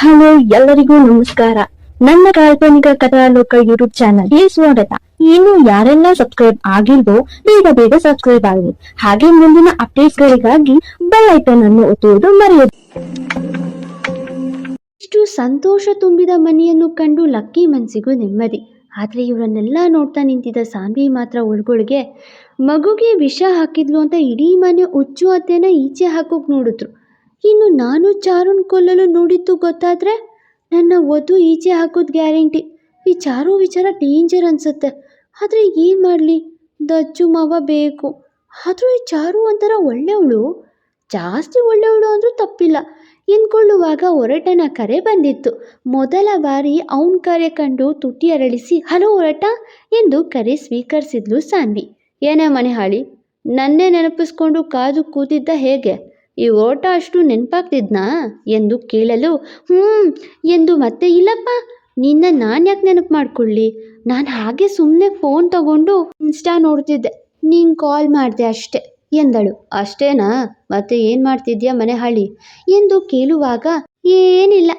Hello, ಎಲ್ಲರಿಗೂ ನಮಸ್ಕಾರ. ನನ್ನ ಕಾಲ್ಪನಿಕ ಕಥಾಲೋಕ ಯೂಟ್ಯೂಬ್ ಚಾನಲ್ಗೆ ಸ್ವಾಗತ. ಇನ್ನು ಯಾರೆಲ್ಲ ಸಬ್ಸ್ಕ್ರೈಬ್ ಆಗಿಲ್ವೋ, ಬೇಗ ಬೇಗ ಸಬ್ಸ್ಕ್ರೈಬ್ ಆಗಿ. ಹಾಗೆ ಮುಂದಿನ ಅಪ್ಡೇಟ್ ಗಳಿಗಾಗಿ ಬೆಲ್ ಐಕನ್ ಅನ್ನು ಒತ್ತುವುದು ಮರೆಯದು. ಇಷ್ಟು ಸಂತೋಷ ತುಂಬಿದ ಮನೆಯನ್ನು ಕಂಡು ಲಕ್ಕಿ ಮನ್ಸಿಗೂ ನೆಮ್ಮದಿ. ಆದ್ರೆ ಇವರನ್ನೆಲ್ಲ ನೋಡ್ತಾ ನಿಂತಿದ್ದ ಸಾನ್ವಿ ಮಾತ್ರ ಒಳಗೊಳಗೆ ಮಗುಗೆ ವಿಷ ಹಾಕಿದ್ಲು ಅಂತ ಇಡೀ ಮನೆ ಹುಚ್ಚು ಅತ್ತೆನ ಈಚೆ ಹಾಕೋಕ್ ನೋಡಿದ್ರು. ಇನ್ನು ನಾನು ಚಾರುನ್ ಕೊಲ್ಲಲು ನೋಡಿದ್ದು ಗೊತ್ತಾದರೆ ನನ್ನ ವಧು ಈಚೆ ಹಾಕೋದು ಗ್ಯಾರಂಟಿ. ಈ ಚಾರು ವಿಚಾರ ಡೇಂಜರ್ ಅನ್ಸುತ್ತೆ. ಆದರೆ ಏನು ಮಾಡಲಿ? ದಜ್ಜು ಮಾವ ಬೇಕು. ಆದರೂ ಈ ಚಾರು ಒಂಥರ ಒಳ್ಳೆಯವಳು ಜಾಸ್ತಿ ಒಳ್ಳೆಯವಳು ಅಂದರೂ ತಪ್ಪಿಲ್ಲ. ಎಂದ್ಕೊಳ್ಳುವಾಗ ಹೊರಟನ ಕರೆ ಬಂದಿತ್ತು. ಮೊದಲ ಬಾರಿ ಅವನ ಕರೆ ಕಂಡು ತುಟಿ ಅರಳಿಸಿ, ಹಲೋ ಹೊರಟ ಎಂದು ಕರೆ ಸ್ವೀಕರಿಸಿದ್ಲು ಸಾನ್ವಿ. ಏನೇ ಮನೆ ಹಾಳಿ ನನ್ನೇ ನೆನಪಿಸ್ಕೊಂಡು ಕಾದು ಕೂತಿದ್ದ ಹೇಗೆ? ಈ ಓಟ ಅಷ್ಟು ನೆನಪಾಗ್ತಿದ್ನಾ? ಎಂದು ಕೇಳಲು ಹ್ಞೂ ಎಂದು ಮತ್ತೆ, ಇಲ್ಲಪ್ಪ, ನಿನ್ನ ನಾನು ಯಾಕೆ ನೆನಪು ಮಾಡ್ಕೊಳ್ಳಿ? ನಾನು ಹಾಗೆ ಸುಮ್ಮನೆ ಫೋನ್ ತಗೊಂಡು ಇನ್ಸ್ಟಾ ನೋಡ್ತಿದ್ದೆ. ನೀನು ಕಾಲ್ ಮಾಡಿದೆ ಅಷ್ಟೆ, ಎಂದಳು. ಅಷ್ಟೇನಾ? ಮತ್ತೆ ಏನು ಮಾಡ್ತಿದ್ಯಾ ಮನೆ ಹಳ್ಳಿ ಎಂದು ಕೇಳುವಾಗ, ಏನಿಲ್ಲ.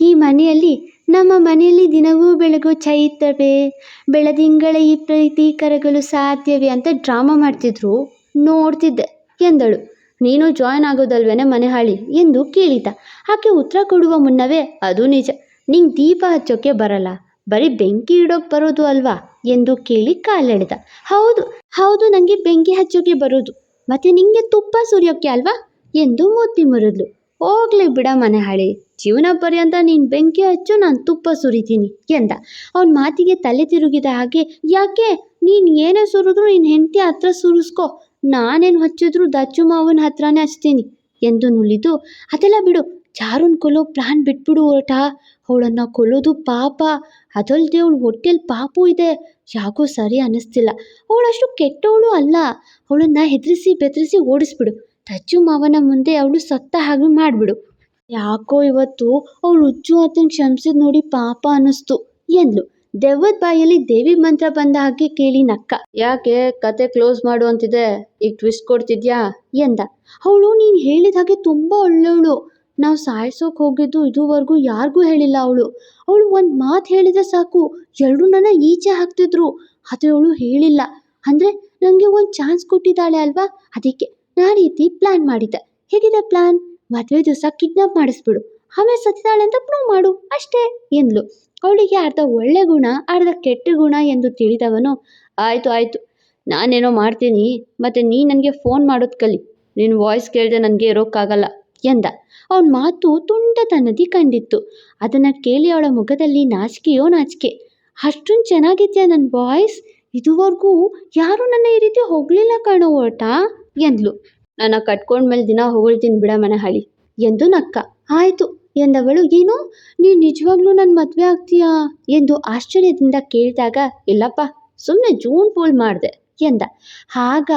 ಈ ಮನೆಯಲ್ಲಿ, ನಮ್ಮ ಮನೆಯಲ್ಲಿ ದಿನವೂ ಬೆಳಗು ಚೈತವೆ ಬೆಳದಿಂಗಳ ಈ ಪ್ರೀತಿ ಕರಗಲು ಸಾಧ್ಯವೇ ಅಂತ ಡ್ರಾಮಾ ಮಾಡ್ತಿದ್ರು. ನೋಡ್ತಿದ್ದೆ, ಎಂದಳು. ನೀನು ಜಾಯ್ನ್ ಆಗೋದಲ್ವೇನೆ ಮನೆ ಹಾಳಿ ಎಂದು ಕೇಳಿದ. ಆಕೆ ಉತ್ತರ ಕೊಡುವ ಮುನ್ನವೇ, ಅದು ನಿಜ. ನಿಂಗೆ ದೀಪ ಹಚ್ಚೋಕೆ ಬರಲ್ಲ. ಬರೀ ಬೆಂಕಿ ಇಡೋಕೆ ಬರೋದು ಅಲ್ವಾ? ಎಂದು ಕೇಳಿ ಕಾಲೆಳೆದ. ಹೌದು ಹೌದು ನನಗೆ ಬೆಂಕಿ ಹಚ್ಚೋಕೆ ಬರೋದು. ಮತ್ತೆ ನಿಂಗೆ ತುಪ್ಪ ಸುರಿಯೋಕೆ ಅಲ್ವಾ? ಎಂದು ಮೂತಿ ಮುರಿದ್ಲು. ಹೋಗ್ಲಿ ಬಿಡ ಮನೆ ಹಾಳಿ ಜೀವನ ಪರ್ಯಂತ ನೀನು ಬೆಂಕಿ ಹಚ್ಚು, ನಾನು ತುಪ್ಪ ಸುರಿತೀನಿ, ಎಂದ. ಅವನ ಮಾತಿಗೆ ತಲೆ ತಿರುಗಿದ ಹಾಗೆ, ಯಾಕೆ? ನೀನು ಏನೇ ಸುರಿದ್ರು ನಿನ್ನ ಹೆಂಡತಿ ಹತ್ರ ಸುರಿಸ್ಕೊ. ನಾನೇನು ಹಚ್ಚಿದ್ರು ದಚ್ಚು ಮಾವನ ಹತ್ರನೇ ಹಚ್ತೀನಿ ಎಂದು ನುಲಿದು, ಅದೆಲ್ಲ ಬಿಡು, ಚಾರುನ್ ಕೊಲ್ಲೋ ಪ್ಲಾನ್ ಬಿಟ್ಬಿಡು ಹೊರಟ ಅವಳನ್ನ ಕೊಲ್ಲೋದು ಪಾಪ ಅದಲ್ಲದೆ ಅವಳು ಹೊಟ್ಟೆಲಿ ಪಾಪು ಇದೆ, ಯಾಕೋ ಸರಿ ಅನ್ನಿಸ್ತಿಲ್ಲ ಅವಳಷ್ಟು ಕೆಟ್ಟವಳು ಅಲ್ಲ, ಅವಳನ್ನ ಹೆದರಿಸಿ ಬೆದರಿಸಿ ಓಡಿಸ್ಬಿಡು, ದಚ್ಚು ಮಾವನ ಮುಂದೆ ಅವಳು ಸತ್ತ ಹಾಗೆ ಮಾಡಿಬಿಡು. ಯಾಕೋ ಇವತ್ತು ಅವಳು ಹುಚ್ಚು ಆತನ ಕ್ಷಮಿಸಿದ್ ನೋಡಿ ಪಾಪ ಅನ್ನಿಸ್ತು ಎಂದ್ಲು. ದೆವ್ವದ ಬಾಯಲ್ಲಿ ದೇವಿ ಮಂತ್ರ ಬಂದ ಹಾಗೆ ಕೇಳಿ ನಕ್ಕ. ಯಾಕೆ ಕತೆ ಕ್ಲೋಸ್ ಮಾಡು ಅಂತಿದೆ? ಈಗ ಟ್ವಿಸ್ಟ್ ಕೊಡ್ತಿದ್ಯಾ? ಎಂದ. ಅವಳು ನೀನು ಹೇಳಿದ ಹಾಗೆ ತುಂಬ ಒಳ್ಳೆಯವಳು. ನಾವು ಸಾಯಿಸೋಕೆ ಹೋಗಿದ್ದು ಇದುವರೆಗೂ ಯಾರಿಗೂ ಹೇಳಿಲ್ಲ ಅವಳು. ಅವಳು ಒಂದು ಮಾತು ಹೇಳಿದ್ರೆ ಸಾಕು. ಎಲ್ಲರೂ ನನ್ನ ಈಚೆ ಹಾಕ್ತಿದ್ರು. ಆದರೆ ಅವಳು ಹೇಳಿಲ್ಲ. ಅಂದರೆ ನನಗೆ ಒಂದು ಚಾನ್ಸ್ ಕೊಟ್ಟಿದ್ದಾಳೆ ಅಲ್ವಾ? ಅದಕ್ಕೆ ನಾ ರೀತಿ ಪ್ಲ್ಯಾನ್ ಮಾಡಿದ್ದೆ. ಹೇಗಿದೆ ಪ್ಲ್ಯಾನ್ ಮದುವೆ ದಿವಸ ಕಿಡ್ನಾಪ್ ಮಾಡಿಸ್ಬಿಡು. ಆಮೇಲೆ ಸತ್ತಿದ್ದಾಳೆ ಅಂತ ಪ್ರೂವ್ ಮಾಡು. ಅಷ್ಟೇ, ಎಂದ್ಲು. ಅವಳಿಗೆ ಅರ್ಧ ಒಳ್ಳೆ ಗುಣ, ಅರ್ಧ ಕೆಟ್ಟ ಗುಣ ಎಂದು ತಿಳಿದವನು, ಆಯಿತು ಆಯಿತು, ನಾನೇನೋ ಮಾಡ್ತೀನಿ, ಮತ್ತು ನೀ ನನಗೆ ಫೋನ್ ಮಾಡೋದು ಕಲಿ ನಿನ್ನ ವಾಯ್ಸ್ ಕೇಳಿದೆ ನನಗೆ ಇರೋಕ್ಕಾಗಲ್ಲ, ಎಂದ. ಅವನ ಮಾತು ತುಂಟತನದಿ ಕಂಡಿತ್ತು. ಅದನ್ನು ಕೇಳಿ ಅವಳ ಮುಖದಲ್ಲಿ ನಾಚಿಕೆಯೋ ನಾಚಿಕೆ, ಅಷ್ಟೊಂದು ಚೆನ್ನಾಗಿದೆಯಾ ನನ್ನ ವಾಯ್ಸ್ ಇದುವರೆಗೂ ಯಾರೂ ನನ್ನ ಈ ರೀತಿ ಹೊಗಳಿಲ್ಲ ಕಾಣೋ ಓಟ, ಎಂದ್ಲು. ನನ್ನ ಕಟ್ಕೊಂಡ್ಮೇಲೆ ದಿನ ಹೊಗಳ್ತೀನಿ ಬಿಡ ಮನೆ ಹಳಿ ಎಂದು ನಕ್ಕ. ಆಯಿತು ಎಂದವಳು, ಏನು, ನೀನು ನಿಜವಾಗ್ಲೂ ನನ್ನ ಮದುವೆ ಆಗ್ತೀಯಾ? ಎಂದು ಆಶ್ಚರ್ಯದಿಂದ ಕೇಳಿದಾಗ, ಇಲ್ಲಪ್ಪ ಸುಮ್ಮನೆ ಜೂನ್ ಪೋಲ್ ಮಾಡಿದೆ, ಎಂದ. ಆಗ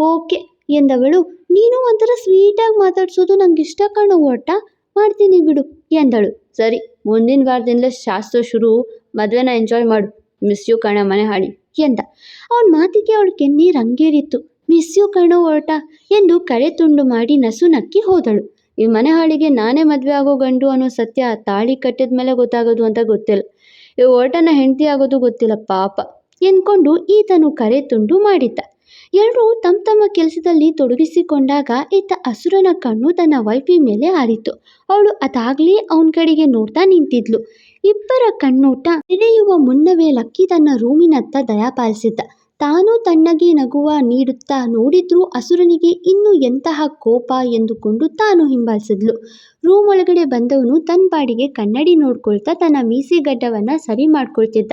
ಓಕೆ, ಎಂದವಳು, ನೀನು ಒಂಥರ ಸ್ವೀಟಾಗಿ ಮಾತಾಡ್ಸೋದು ನಂಗೆ ಇಷ್ಟ ಕಾಣೋ, ಒಟ್ಟ? ಮಾಡ್ತೀನಿ ಬಿಡು, ಎಂದಳು. ಸರಿ, ಮುಂದಿನ ವಾರದಿಂದಲೇ ಶಾಸ್ತ್ರ ಶುರು, ಮದುವೆನ ಎಂಜಾಯ್ ಮಾಡು, ಮಿಸ್ ಯು ಕಣ, ಮನೆ ಹಾಳಿ, ಎಂದ. ಅವನ ಮಾತಿಗೆ ಅವಳು ಕೆನ್ನೆ ಹಂಗೇರಿತ್ತು, ಮಿಸ್ ಯು ಕಣೋ ಓಟ ಎಂದು ಕರೆ ತುಂಡು ಮಾಡಿ ನಸು ನಕ್ಕಿ ಹೋದಳು. ಈ ಮನೆ ಹಾಳಿಗೆ ನಾನೇ ಮದುವೆ ಆಗೋ ಗಂಡು ಅನ್ನೋ ಸತ್ಯ ತಾಳಿ ಕಟ್ಟಿದ ಮೇಲೆ ಗೊತ್ತಾಗೋದು ಅಂತ ಗೊತ್ತಿಲ್ಲ. ಈ ಓಟನ ಹೆಂಡತಿ ಆಗೋದು ಗೊತ್ತಿಲ್ಲ, ಪಾಪ. ಎಂದ್ಕೊಂಡು ಈತನು ಕರೆ ತುಂಡು ಮಾಡಿದ್ದ. ಎಲ್ಲರೂ ತಮ್ಮ ತಮ್ಮ ಕೆಲಸದಲ್ಲಿ ತೊಡಗಿಸಿಕೊಂಡಾಗ ಈತ ಹಸುರನ ಕಣ್ಣು ತನ್ನ ವೈಫಿ ಮೇಲೆ ಹಾರಿತು ಅವಳು ಅದಾಗ್ಲಿ ಅವನ ಕಡೆಗೆ ನೋಡ್ತಾ ನಿಂತಿದ್ಲು. ಇಬ್ಬರ ಕಣ್ಣೋಟ ನೆನೆಯುವ ಮುನ್ನವೇ ಲಕ್ಕಿ ತನ್ನ ರೂಮಿನತ್ತ ದಯಾಪಾಲಿಸಿದ್ದ. ತಾನು ತಣ್ಣಗೆ ನಗುವ ನೀಡುತ್ತಾ ನೋಡಿದ್ರೂ ಅಸುರನಿಗೆ ಇನ್ನು ಎಂತಹ ಕೋಪ ಎಂದುಕೊಂಡು ತಾನು ಹಿಂಬಾಲಿಸಿದ್ಲು. ರೂಮ್ ಒಳಗಡೆ ಬಂದವನು ತನ್ನ ಬಾಡಿಗೆ ಕನ್ನಡಿ ನೋಡ್ಕೊಳ್ತಾ ತನ್ನ ಮೀಸೆಗಡ್ಡವನ್ನು ಸರಿ ಮಾಡ್ಕೊಳ್ತಿದ್ದ.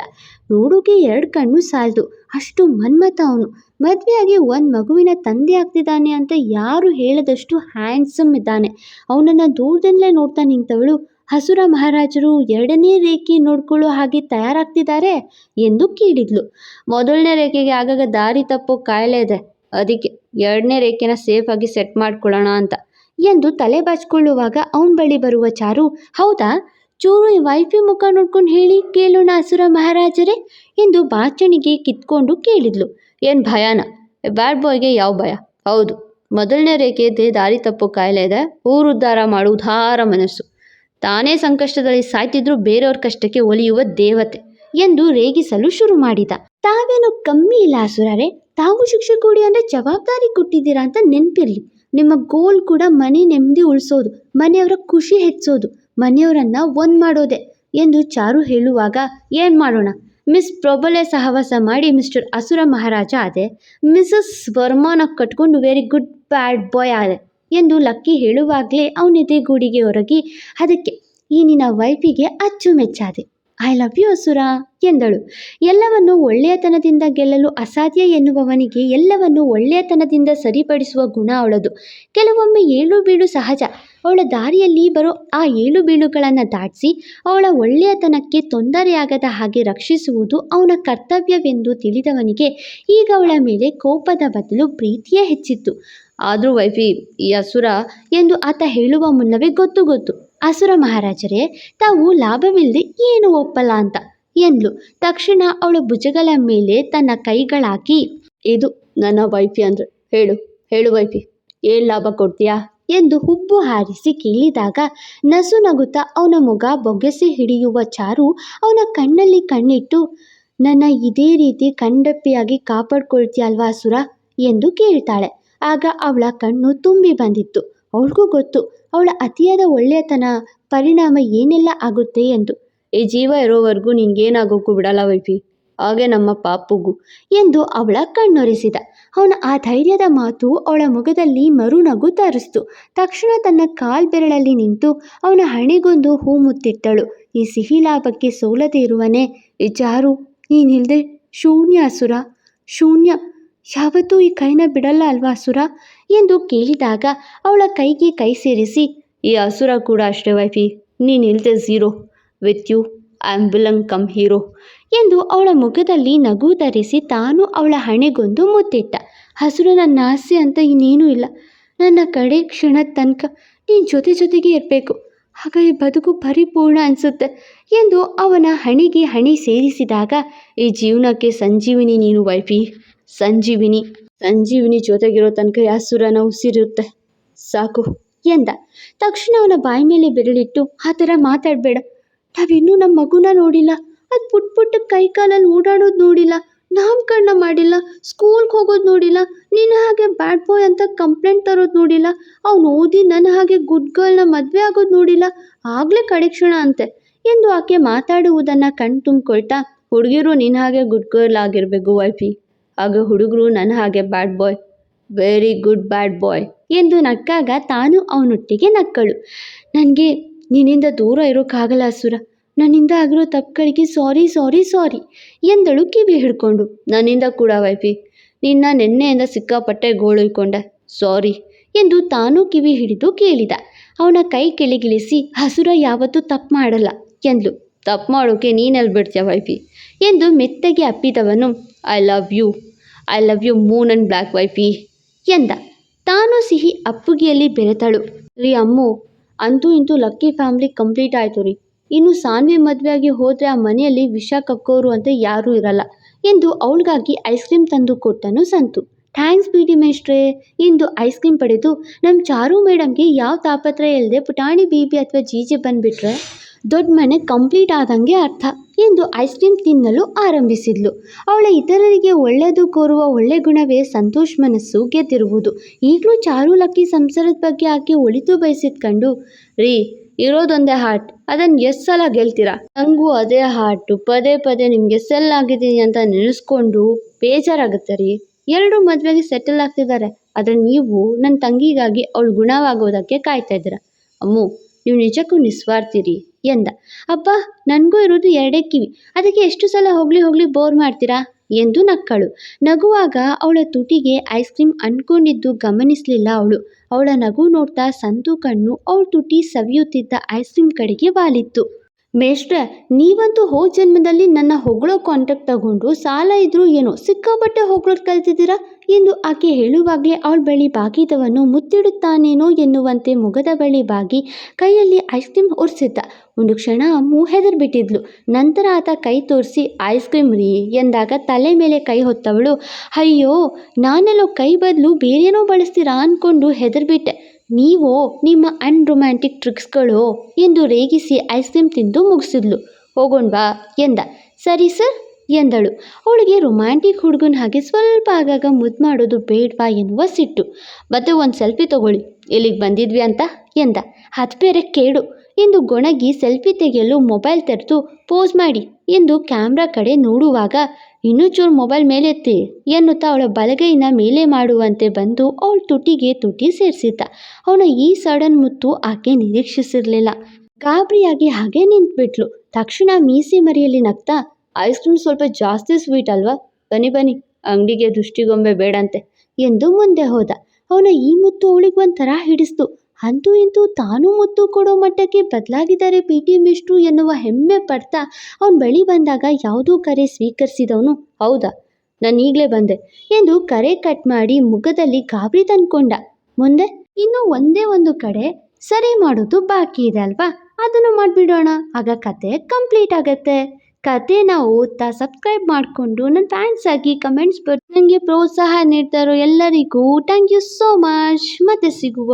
ನೋಡೋಕೆ ಎರಡು ಕಣ್ಣು ಸಾಲದು. ಅಷ್ಟು ಮನ್ಮತ ಅವನು. ಮದುವೆಯಾಗಿ ಒಂದು ಮಗುವಿನ ತಂದೆ ಆಗ್ತಿದ್ದಾನೆ ಅಂತ ಯಾರು ಹೇಳದಷ್ಟು ಹ್ಯಾಂಡ್ಸಮ್ ಇದ್ದಾನೆ. ಅವನನ್ನು ದೂರದಿಂದಲೇ ನೋಡ್ತಾ ನಿಂತವಳು. ಹಸುರ ಮಹಾರಾಜರು ಎರಡನೇ ರೇಖೆ ನೋಡ್ಕೊಳ್ಳೋ ಹಾಗೆ ತಯಾರಾಗ್ತಿದ್ದಾರೆ ಎಂದು ಕೇಳಿದ್ಲು. ಮೊದಲನೇ ರೇಖೆಗೆ ಆಗಾಗ ದಾರಿ ತಪ್ಪೋ ಕಾಯಿಲೆ ಇದೆ. ಅದಕ್ಕೆ ಎರಡನೇ ರೇಖೆನ ಸೇಫಾಗಿ ಸೆಟ್ ಮಾಡ್ಕೊಳ್ಳೋಣ ಅಂತ ಎಂದು ತಲೆ ಬಾಚ್ಕೊಳ್ಳುವಾಗ ಅವನ ಬಳಿ ಬರುವ ಚಾರು, ಹೌದಾ? ಚೂರು ವೈಫಿ ಮುಖ ನೋಡ್ಕೊಂಡು ಹೇಳಿ ಕೇಳೋಣ ಹಸುರ ಮಹಾರಾಜರೇ ಎಂದು ಬಾಚಣಿಗೆ ಕಿತ್ಕೊಂಡು ಕೇಳಿದ್ಲು. ಏನು ಭಯನ? ಬ್ಯಾಡ್ ಬಾಯ್ಗೆ ಯಾವ ಭಯ? ಹೌದು, ಮೊದಲನೇ ರೇಖೆ ದಾರಿ ತಪ್ಪೋ ಕಾಯಿಲೆ ಇದೆ. ಊರುದ್ಧಾರ ಮಾಡು ಉದಾರ ಮನಸ್ಸು. ತಾನೇ ಸಂಕಷ್ಟದಲ್ಲಿ ಸಾಯ್ತಿದ್ರು ಬೇರೆಯವ್ರ ಕಷ್ಟಕ್ಕೆ ಒಲಿಯುವ ದೇವತೆ ಎಂದು ರೇಗಿಸಲು ಶುರು ಮಾಡಿದ. ತಾವೇನು ಕಮ್ಮಿ ಇಲ್ಲ ಅಸುರರೇ, ತಾವು ಶಿಕ್ಷೆ ಕೊಡಿ ಅಂದರೆ ಜವಾಬ್ದಾರಿ ಕೊಟ್ಟಿದ್ದೀರಾ ಅಂತ ನೆನಪಿರ್ಲಿ. ನಿಮ್ಮ ಗೋಲ್ ಕೂಡ ಮನೆ ನೆಮ್ಮದಿ ಉಳಿಸೋದು, ಮನೆಯವರ ಖುಷಿ ಹೆಚ್ಚೋದು, ಮನೆಯವರನ್ನ ಒಂದ್ ಮಾಡೋದೆ ಎಂದು ಚಾರು ಹೇಳುವಾಗ ಏನ್ ಮಾಡೋಣ? ಮಿಸ್ ಪ್ರೊಬಲೆ ಸಹವಾಸ ಮಾಡಿ ಮಿಸ್ಟರ್ ಅಸುರ ಮಹಾರಾಜ ಆದೆ ಮಿಸಸ್ ವರ್ಮಾನ ಕಟ್ಕೊಂಡು ವೆರಿ ಗುಡ್ ಬ್ಯಾಡ್ ಬಾಯ್ ಆದೆ ಎಂದು ಲಕ್ಕಿ ಹೇಳುವಾಗಲೇ ಅವನ ಗೂಡಿಗೆ ಹೊರಗಿ ಅದಕ್ಕೆ ಈ ನಿನ್ನ ವೈಫಿಗೆ ಅಚ್ಚುಮೆಚ್ಚಾದೆ ಐ ಲವ್ ಯು ಅಸುರ, ಎಂದಳು. ಎಲ್ಲವನ್ನು ಒಳ್ಳೆಯತನದಿಂದ ಗೆಲ್ಲಲು ಅಸಾಧ್ಯ ಎನ್ನುವವನಿಗೆ ಎಲ್ಲವನ್ನು ಒಳ್ಳೆಯತನದಿಂದ ಸರಿಪಡಿಸುವ ಗುಣ ಅವಳದು. ಕೆಲವೊಮ್ಮೆ ಏಳು ಬೀಳು ಸಹಜ. ಅವಳ ದಾರಿಯಲ್ಲಿ ಬರೋ ಆ ಏಳು ಬೀಳುಗಳನ್ನು ದಾಟಿಸಿ, ಅವಳ ಒಳ್ಳೆಯತನಕ್ಕೆ ತೊಂದರೆಯಾಗದ ಹಾಗೆ ರಕ್ಷಿಸುವುದು ಅವನ ಕರ್ತವ್ಯವೆಂದು ತಿಳಿದವನಿಗೆ ಈಗ ಅವಳ ಮೇಲೆ ಕೋಪದ ಬದಲು ಪ್ರೀತಿಯೇ ಹೆಚ್ಚಿತ್ತು. ಆದರೂ ವೈಫಿ, ಈ ಅಸುರ ಎಂದು ಆತ ಹೇಳುವ ಮುನ್ನವೇ ಗೊತ್ತು ಗೊತ್ತು. ಅಸುರ ಮಹಾರಾಜರೇ, ತಾವು ಲಾಭವಿಲ್ಲದೆ ಏನು ಒಪ್ಪಲ್ಲ ಅಂತ ಎಂದ್ಲು. ತಕ್ಷಣ ಅವಳ ಭುಜಗಳ ಮೇಲೆ ತನ್ನ ಕೈಗಳಾಕಿ ಇದು ನನ್ನ ವೈಫಿ ಅಂದ್ರೆ, ಹೇಳು ಹೇಳು ವೈಫಿ, ಏನು ಲಾಭ ಕೊಡ್ತೀಯಾ? ಎಂದು ಹುಬ್ಬು ಹಾರಿಸಿ ಕೇಳಿದಾಗ ನಸು ನಗುತ್ತಾ ಅವನ ಮುಗ ಬೊಗೆಸಿ ಹಿಡಿಯುವ ಚಾರು ಅವನ ಕಣ್ಣಲ್ಲಿ ಕಣ್ಣಿಟ್ಟು, ನನ್ನ ಇದೇ ರೀತಿ ಕಂಡಪ್ಪಿಯಾಗಿ ಕಾಪಾಡ್ಕೊಳ್ತೀಯಲ್ವಾ ಅಸುರ? ಎಂದು ಕೇಳ್ತಾಳೆ. ಆಗ ಅವಳ ಕಣ್ಣು ತುಂಬಿ ಬಂದಿತ್ತು. ಅವಳಿಗೂ ಗೊತ್ತು, ಅವಳ ಅತಿಯಾದ ಒಳ್ಳೆಯತನ ಪರಿಣಾಮ ಏನೆಲ್ಲ ಆಗುತ್ತೆ ಎಂದು. ಈ ಜೀವ ಇರೋವರೆಗೂ ನಿನ್ಗೇನಾಗೋಕ್ಕೂ ಬಿಡಲ್ಲ ವೈಫಿ, ಹಾಗೆ ನಮ್ಮ ಪಾಪುಗೂ, ಎಂದು ಅವಳ ಕಣ್ಣೊರೆಸಿದ. ಅವನ ಆ ಧೈರ್ಯದ ಮಾತು ಅವಳ ಮುಖದಲ್ಲಿ ಮರುನಗು ತರಿಸ್ತು. ತಕ್ಷಣ ತನ್ನ ಕಾಲ್ ಬೆರಳಲ್ಲಿ ನಿಂತು ಅವನ ಹಣೆಗೊಂದು ಹೂ ಮುತ್ತಿಟ್ಟಳು. ಈ ಸಿಹಿ ಲಾಭಕ್ಕೆ ಸೋಲದೇ ಇರುವನೇ, ಈ ಜಾರು ನೀನಿಲ್ದೆ ಶೂನ್ಯ ಅಸುರ ಶೂನ್ಯ ಯಾವತ್ತೂ ಈ ಕೈನ ಬಿಡಲ್ಲ ಅಲ್ವಾ ಅಸುರ? ಎಂದು ಕೇಳಿದಾಗ ಅವಳ ಕೈಗೆ ಕೈ ಸೇರಿಸಿ, ಈ ಅಸುರ ಕೂಡ ಅಷ್ಟೇ wifey ನೀನಿಲ್ದೆ zero, with you villain cum hero ಎಂದು ಅವಳ ಮುಖದಲ್ಲಿ ನಗು ಧರಿಸಿ ತಾನು ಅವಳ ಹಣೆಗೊಂದು ಮುತ್ತಿಟ್ಟ. ಹಸುರ, ನನ್ನ ಆಸೆ ಅಂತ ಇನ್ನೇನೂ ಇಲ್ಲ. ನನ್ನ ಕಡೆ ಕ್ಷಣದ ತನಕ ನೀನು ಜೊತೆ ಜೊತೆಗೆ ಇರಬೇಕು. ಈ ಬದುಕು ಪರಿಪೂರ್ಣ ಅನಿಸುತ್ತೆ ಎಂದು ಅವನ ಹಣಿಗೆ ಹಣಿ ಸೇರಿಸಿದಾಗ, ಈ ಜೀವನಕ್ಕೆ ಸಂಜೀವಿನಿ ನೀನು ವೈಫಿ. ಸಂಜೀವಿನಿ. ಸಂಜೀವಿನಿ ಜೊತೆಗಿರೋ ತನಕ ಯಾಸುರನ ಉಸಿರುತ್ತೆ ಸಾಕು, ಎಂದ. ತಕ್ಷಣ ಅವನ ಬಾಯಿ ಮೇಲೆ ಬೆರಳಿಟ್ಟು, ಆ ಥರ ಮಾತಾಡಬೇಡ. ನಾವಿನ್ನೂ ನಮ್ಮ ಮಗುನ ನೋಡಿಲ್ಲ. ಅದು ಪುಟ್ ಪುಟ್ಟ ಕೈ ಕಾಲಲ್ಲಿ ಓಡಾಡೋದು ನೋಡಿಲ್ಲ. ನಾಮಕರಣ ಮಾಡಿಲ್ಲ ಸ್ಕೂಲ್ಗೆ ಹೋಗೋದು ನೋಡಿಲ್ಲ, ನಿನ್ನ ಹಾಗೆ ಬ್ಯಾಡ್ ಬಾಯ್ ಅಂತ ಕಂಪ್ಲೇಂಟ್ ತರೋದು ನೋಡಿಲ್ಲ, ಅವ್ನು ಓದಿ ನನ್ನ ಹಾಗೆ ಗುಡ್ ಗರ್ಲ್ನ ಮದುವೆ ಆಗೋದು ನೋಡಿಲ್ಲ, ಆಗಲೇ ಕಡೆ ಕ್ಷಣ ಅಂತೆ ಎಂದು ಆಕೆ ಮಾತಾಡುವುದನ್ನು ಕಣ್ ತುಂಬಿಕೊಳ್ತಾ, ಹುಡುಗಿರು ನಿನ್ನ ಹಾಗೆ ಗುಡ್ ಗರ್ಲ್ ಆಗಿರಬೇಕು ವೈಫಿ ಆಗ ಹುಡುಗರು ನನ್ನ ಹಾಗೆ bad boy very good bad boy ಎಂದು ನಕ್ಕಾಗ ತಾನು ಅವನೊಟ್ಟಿಗೆ ನಕ್ಕಳು. ನನಗೆ ನಿನ್ನಿಂದ ದೂರ ಇರೋಕ್ಕಾಗಲ್ಲ ಅಸುರ ನನ್ನಿಂದ ಆಗಿರೋ ತಪ್ಪುಗಳಿಗೆ ಸಾರಿ ಸಾರಿ ಸಾರಿ ಎಂದಳು ಕಿವಿ ಹಿಡ್ಕೊಂಡು. ನನ್ನಿಂದ ಕೂಡ ವೈಫಿ, ನಿನ್ನ ನೆನ್ನೆಯಿಂದ ಸಿಕ್ಕಾಪಟ್ಟೆ ಗೋಳುಯ್ಕೊಂಡೆ ಸಾರಿ ಎಂದು ತಾನೂ ಕಿವಿ ಹಿಡಿದು ಕೇಳಿದ. ಅವನ ಕೈ ಕೆಳಗಿಳಿಸಿ, ಹಸುರ ಯಾವತ್ತೂ ತಪ್ಪು ಮಾಡಲ್ಲ ಎಂದ್ಲು. ತಪ್ಪು ಮಾಡೋಕೆ ನೀನೆಲ್ಲಿ ಬಿಡ್ತೀಯ ವೈಫಿ ಎಂದು ಮೆತ್ತಗೆ ಅಪ್ಪಿದವನು I love you I love you moon and black wifey ಎಂದ. ತಾನು ಸಿಹಿ ಅಪ್ಪುಗೆಯಲ್ಲಿ ಬೆರೆತಳು. ರೀ ಅಮ್ಮು, ಅಂತೂ ಇಂತೂ ಲಕ್ಕಿ ಫ್ಯಾಮ್ಲಿ ಕಂಪ್ಲೀಟ್ ಆಯಿತು ರೀ. ಇನ್ನು ಸಾನ್ವಿ ಮದುವೆಯಾಗಿ ಹೋದರೆ ಆ ಮನೆಯಲ್ಲಿ ವಿಷ ಕಕ್ಕೋರು ಅಂತ ಯಾರೂ ಇರಲ್ಲ ಎಂದು ಅವಳಿಗಾಗಿ ಐಸ್ ಕ್ರೀಮ್ ತಂದು ಕೊಟ್ಟನು ಸಂತು. ಥ್ಯಾಂಕ್ಸ್ ಬಿಡಿ ಮೇಷ್ಟ್ರೇ ಎಂದು ಐಸ್ ಕ್ರೀಮ್ ಪಡೆದು ನಮ್ಮ ಚಾರು ಮೇಡಮ್ಗೆ ಯಾವ ತಾಪತ್ರ ಇಲ್ಲದೆ ಪುಟಾಣಿ ಬೀಬಿ ಅಥವಾ ಜೀಜೆ ಬಂದುಬಿಟ್ರೆ ದೊಡ್ಡ ಮನೆ ಕಂಪ್ಲೀಟ್ ಆದಂಗೆ ಅರ್ಥ ಎಂದು ಐಸ್ ಕ್ರೀಮ್ ತಿನ್ನಲು ಆರಂಭಿಸಿದ್ಲು. ಅವಳ ಇತರರಿಗೆ ಒಳ್ಳೆಯದು ಕೋರುವ ಒಳ್ಳೆ ಗುಣವೇ ಸಂತೋಷ್ ಮನಸ್ಸು ಗೆದ್ದಿರುವುದು. ಈಗಲೂ ಚಾರು ಲಕ್ಕಿ ಸಂಸಾರದ ಬಗ್ಗೆ ಆಕೆ ಒಳಿತು ಬಯಸಿದ್ಕೊಂಡು ರೀ ಇರೋದೊಂದೇ ಹಾರ್ಟ್ ಅದನ್ನ ಎಷ್ಟು ಸಲ ಗೆಲ್ತೀರಾ? ನನಗೂ ಅದೇ ಹಾರ್ಟು ಪದೇ ಪದೇ ನಿಮಗೆ ಸೆಲ್ ಆಗಿದ್ದೀನಿ ಅಂತ ನೆನೆಸ್ಕೊಂಡು ಬೇಜಾರಾಗುತ್ತೆ ರೀ. ಎರಡು ಮದುವೆಗೆ ಸೆಟಲ್ ಆಗ್ತಿದ್ದಾರೆ ಆದರೆ ನೀವು ನನ್ನ ತಂಗಿಗಾಗಿ ಅವಳು ಗುಣವಾಗೋದಕ್ಕೆ ಕಾಯ್ತಾ ಇದ್ದೀರಾ. ಅಮ್ಮು, ನೀವು ನಿಜಕ್ಕೂ ನಿಸ್ವಾರ್ಥಿರಿ ಎಂದ. ಅಪ್ಪ ನನಗೂ ಇರೋದು ಎರಡೇ ಕಿವಿ. ಅದಕ್ಕೆ ಎಷ್ಟು ಸಲ ಹೋಗಲಿ ಹೋಗಲಿ ಬೋರ್ ಮಾಡ್ತೀರಾ? ಎಂದು ನಕ್ಕಳು. ನಗುವಾಗ ಅವಳ ತುಟಿಗೆ ಐಸ್ ಕ್ರೀಮ್ ಅಂದ್ಕೊಂಡಿದ್ದು ಗಮನಿಸಲಿಲ್ಲ ಅವಳು. ಅವಳ ನಗು ನೋಡ್ತಾ ಸಂತು ಕಣ್ಣು, ಅವಳ ತುಟಿ ಸವಿಯುತ್ತಿದ್ದ ಐಸ್ ಕ್ರೀಮ್ ಕಡೆಗೆ ವಾಲಿತ್ತು. ಮೇಷ್ಟ್ರೆ, ನೀವಂತೂ ಹೋದ ಜನ್ಮದಲ್ಲಿ ನನ್ನ ಹೊಗಳೋ ಕಾಂಟ್ಯಾಕ್ಟ್ ತಗೊಂಡು ಸಾಲ ಇದ್ರೂ ಏನೋ ಸಿಕ್ಕಾಪಟ್ಟೆ ಹೊಗಳೋದು ಕಲ್ತಿದ್ದೀರಾ? ಎಂದು ಆಕೆ ಹೇಳುವಾಗಲೇ ಅವಳ ಬಳಿ ಬಾಗಿದವನು ಮುತ್ತಿಡುತ್ತಾನೇನೋ ಎನ್ನುವಂತೆ ಮುಗದ ಬಳಿ ಬಾಗಿ ಕೈಯಲ್ಲಿ ಐಸ್ ಕ್ರೀಮ್ ಒರೆಸಿದ್ದ. ಒಂದು ಕ್ಷಣ ಅಮ್ಮು ಹೆದರ್ಬಿಟ್ಟಿದ್ಲು. ನಂತರ ಆತ ಕೈ ತೋರಿಸಿ ಐಸ್ ಕ್ರೀಮ್ ರೀ ಎಂದಾಗ ತಲೆ ಮೇಲೆ ಕೈ ಹೊತ್ತವಳು, ಅಯ್ಯೋ, ನಾನೆಲ್ಲೋ ಕೈ ಬದಲು ಬೇರೇನೋ ಬಳಸ್ತೀರಾ? ಅಂದ್ಕೊಂಡು ಹೆದರ್ಬಿಟ್ಟೆ. ನೀವು ನಿಮ್ಮ ಅನ್ರೊಮ್ಯಾಂಟಿಕ್ ಟ್ರಿಕ್ಸ್ಗಳು ಎಂದು ರೇಗಿಸಿ ಐಸ್ ಕ್ರೀಮ್ ತಿಂದು ಮುಗಿಸಿದ್ಲು. ಹೋಗೋಣವಾ ಎಂದ. ಸರಿ ಸರ್ ಎಂದಳು. ಅವಳಿಗೆ ರೊಮ್ಯಾಂಟಿಕ್ ಹುಡುಗನ ಹಾಗೆ ಸ್ವಲ್ಪ ಆಗಾಗ ಮುದ್ದು ಮಾಡೋದು ಬೇಡವಾ ಎನ್ನುವ ಸಿಟ್ಟು. ಮತ್ತೆ ಒಂದು ಸೆಲ್ಫಿ ತಗೊಳ್ಳಿ. ಇಲ್ಲಿಗೆ ಬಂದಿದ್ವಿ ಅಂತ ಎಂದ. ಅದು ಬೇರೆ ಕೇಡು ಎಂದು ಗೊಣಗಿ ಸೆಲ್ಫಿ ತೆಗೆಯಲು ಮೊಬೈಲ್ ತೆರೆದು ಪೋಸ್ ಮಾಡಿ ಎಂದು ಕ್ಯಾಮ್ರಾ ಕಡೆ ನೋಡುವಾಗ ಇನ್ನೂ ಚೂರು ಮೊಬೈಲ್ ಮೇಲೆತ್ತಿ. ಎನ್ನುತ್ತಾ ಅವಳ ಬಲಗೈನ ಮೇಲೆ ಮಾಡುವಂತೆ ಬಂದು ಅವಳ ತುಟಿಗೆ ತುಟಿ ಸೇರಿಸಿದ್ದ. ಅವನ ಈ ಸಡನ್ ಮುತ್ತು ಆಕೆ ನಿರೀಕ್ಷಿಸಿರಲಿಲ್ಲ. ಗಾಬರಿಯಾಗಿ ಹಾಗೆ ನಿಂತ್ಬಿಟ್ಲು. ತಕ್ಷಣ ಮೀಸಿ ಮರಿಯಲ್ಲಿ ನಗ್ತಾ ಐಸ್ ಕ್ರೀಮ್ ಸ್ವಲ್ಪ ಜಾಸ್ತಿ ಸ್ವೀಟ್ ಅಲ್ವಾ? ಬನ್ನಿ ಬನ್ನಿ. ಅಂಗಡಿಗೆ ದೃಷ್ಟಿಗೊಂಬೆ ಬೇಡಂತೆ. ಎಂದು ಮುಂದೆ ಹೋದ. ಅವನ ಈ ಮುತ್ತು ಅವಳಿಗೆ ಒಂಥರ ಹಿಡಿಸ್ತು. ಅಂತೂ ಇಂತೂ ತಾನು ಮುತ್ತು ಕೊಡೋ ಮಟ್ಟಕ್ಕೆ ಬದಲಾಗಿದ್ದಾರೆ ಪಿ ಟಿ ಮಿಸ್ಟ್ರು ಎನ್ನುವ ಹೆಮ್ಮೆ ಪಡ್ತಾ ಅವನ ಬಳಿ ಬಂದಾಗ ಯಾವುದೋ ಕರೆ ಸ್ವೀಕರಿಸಿದವನು. ಹೌದಾ? ನಾನು ಈಗಲೇ ಬಂದೆ ಎಂದು ಕರೆ ಕಟ್ ಮಾಡಿ ಮುಖದಲ್ಲಿ ಗಾಬರಿ ತಂದ್ಕೊಂಡ. ಮುಂದೆ? ಇನ್ನು ಒಂದೇ ಒಂದು ಕಡೆ ಸರಿ ಮಾಡೋದು ಬಾಕಿ ಇದೆ ಅಲ್ವಾ? ಅದನ್ನು ಮಾಡಿಬಿಡೋಣ. ಆಗ ಕತೆ ಕಂಪ್ಲೀಟ್ ಆಗತ್ತೆ. ಕತೆನ ಓದ್ತಾ ಸಬ್ಸ್ಕ್ರೈಬ್ ಮಾಡಿಕೊಂಡು ನನ್ನ ಫ್ಯಾನ್ಸ್ ಆಗಿ ಕಮೆಂಟ್ಸ್ ಬರ್ತಾ ನನಗೆ ಪ್ರೋತ್ಸಾಹ ನೀಡ್ತಾರೋ ಎಲ್ಲರಿಗೂ ಥ್ಯಾಂಕ್ ಯು ಸೋ ಮಚ್. ಮತ್ತೆ ಸಿಗುವ.